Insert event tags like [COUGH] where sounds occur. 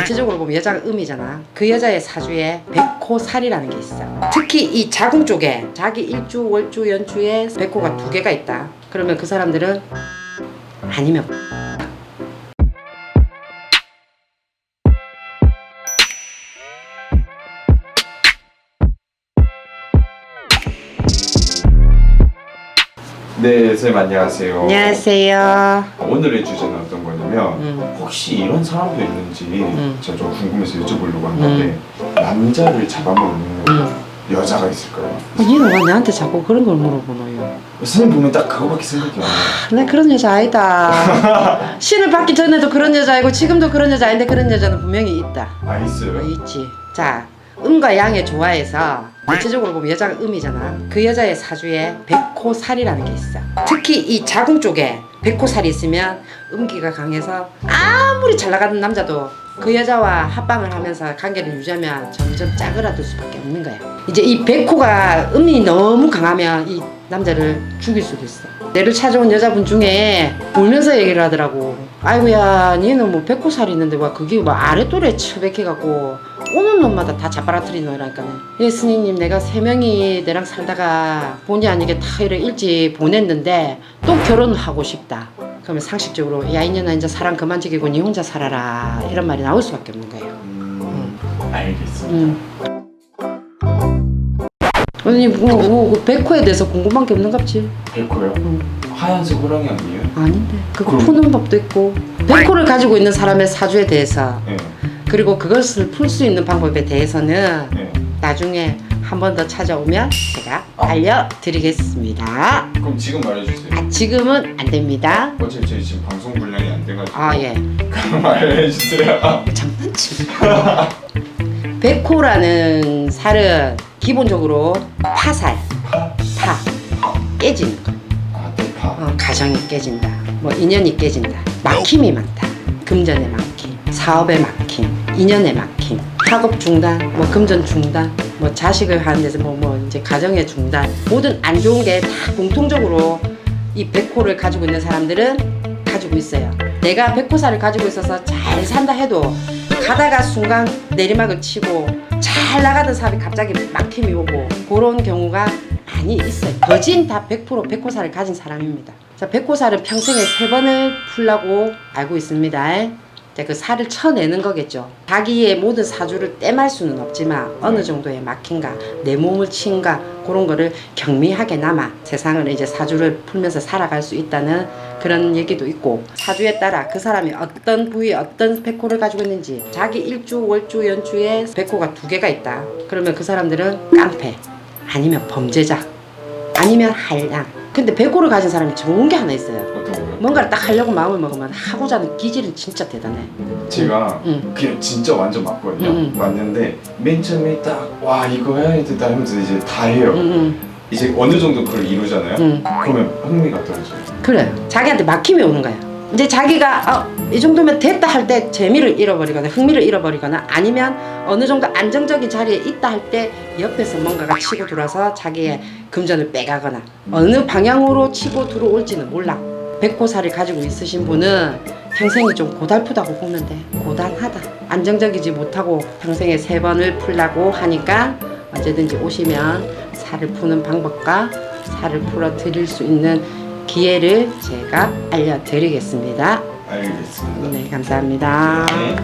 구체적으로 보면 여자가 음이잖아. 그 여자의 사주에 백호살이라는 게 있어. 특히 이 자궁 쪽에 자기 일주, 월주, 연주에 백호가 두 개가 있다. 그러면 그 사람들은 아니면 네, 선생님 안녕하세요. 안녕하세요. 오늘의 주제는 어떤 거냐면 음. 혹시 이런 사람도 있는지 음. 제가 좀 궁금해서 여쭤보려고 한 건데 남자를 잡아먹는 음. 여자가 있을까요? 니는 왜 나한테 자꾸 그런 걸 물어보노요? 선생님 보면 딱 그거밖에 생각이 안 나요. 나 그런 여자 아니다. [LAUGHS] 신을 받기 전에도 그런 여자이고 지금도 그런 여자 아닌데 그런 여자는 분명히 있다. 아 있어요? 어, 있지. 자, 음과 양의 조화에서 구체적으로 보면 여자가 음이잖아. 그 여자의 사주에 백호살이라는 게 있어. 특히 이 자궁 쪽에 백호살이 있으면 음기가 강해서 아무리 잘 나가는 남자도 그 여자와 합방을 하면서 관계를 유지하면 점점 짜그라들 수밖에 없는 거야. 이제 이 백호가 음이 너무 강하면 이 남자를 죽일 수도 있어. 내를 찾아온 여자분 중에 울면서 얘기를 하더라고. 아이고야, 니는 뭐 백호살이 있는데 와 그게 뭐 아랫돌에 처박혀갖고 오는 놈마다 다 잡아라트리는 거라니까네. 예, 스님님, 내가 세 명이 내랑 살다가 본의 아니게 다 이래 일찍 보냈는데 또 결혼하고 싶다. 그러면 상식적으로 야 이년아 이제 사랑 그만 지키고 니 혼자 살아라 이런 말이 나올 수밖에 없는 거예요. 음, 알겠습니다. 음. 언니 뭐, 뭐, 그 백호에 대해서 궁금한 게 없는갑지? 백호요? 음. 하얀색 호랑이 아니에요? 아닌데 그거 그럼- 푸는 법도 있고 백호를 가지고 있는 사람의 사주에 대해서 네. 그리고 그것을 풀 수 있는 방법에 대해서는 네. 나중에 한 번 더 찾아오면 제가 알려드리겠습니다. 그럼 지금 말해주세요. 아, 지금은 안 됩니다. 어차피 저희 지금 방송 분량이 안 돼가지고. 아 예. 그럼 알려주세요. 장난치. [LAUGHS] 백호라는 살은 기본적으로 파살, 파, 깨지는 거. 아, 대파. 어, 가정이 깨진다. 뭐 인연이 깨진다. 막힘이 많다. 금전의 막힘, 사업의 막힘, 인연의 막힘, 학업 중단, 뭐 금전 중단, 뭐 자식을 하는 데서 뭐 뭐 이제 가정의 중단, 모든 안 좋은 게 다 공통적으로 이 백호를 가지고 있는 사람들은 가지고 있어요. 내가 백호사를 가지고 있어서 잘 산다 해도 가다가 순간 내리막을 치고 잘 나가던 사업이 갑자기 막힘이 오고 그런 경우가 많이 있어요. 거진 다 100% 백호사를 가진 사람입니다. 자, 백호사를 평생에 세 번을 풀라고 알고 있습니다. 자, 그 살을 쳐내는 거겠죠. 자기의 모든 사주를 땜할 수는 없지만 어느 정도의 막힌가, 내 몸을 친가 그런 거를 경미하게 남아 세상을 이제 사주를 풀면서 살아갈 수 있다는 그런 얘기도 있고 사주에 따라 그 사람이 어떤 부위에 어떤 백호를 가지고 있는지 자기 일주, 월주, 연주에 백호가 두 개가 있다. 그러면 그 사람들은 깡패 아니면 범죄자 아니면 한량. 근데 백호를 가진 사람이 좋은 게 하나 있어요. 뭔가를 딱 하려고 마음을 먹으면 하고자 하는 기질은 진짜 대단해. 제가 응. 그냥 진짜 완전 맞거든요. 응, 응. 맞는데 맨 처음에 딱 와 이거 해야 되다 하면서 이제 다 해요. 응, 응, 이제 어느 정도 그걸 이루잖아요. 응. 그러면 흥미가 떨어져요. 그래. 자기한테 막힘이 오는 거야. 이제 자기가 어, 이 정도면 됐다 할 때 재미를 잃어버리거나 흥미를 잃어버리거나 아니면 어느 정도 안정적인 자리에 있다 할 때 옆에서 뭔가가 치고 들어와서 자기의 금전을 빼가거나 어느 방향으로 치고 들어올지는 몰라. 백호사를 가지고 있으신 분은 평생이 좀 고달프다고 보는데 고단하다. 안정적이지 못하고 평생에 세 번을 풀라고 하니까 언제든지 오시면 살을 푸는 방법과 살을 풀어 드릴 수 있는 기회를 제가 알려드리겠습니다. 알겠습니다. 네, 감사합니다. 네.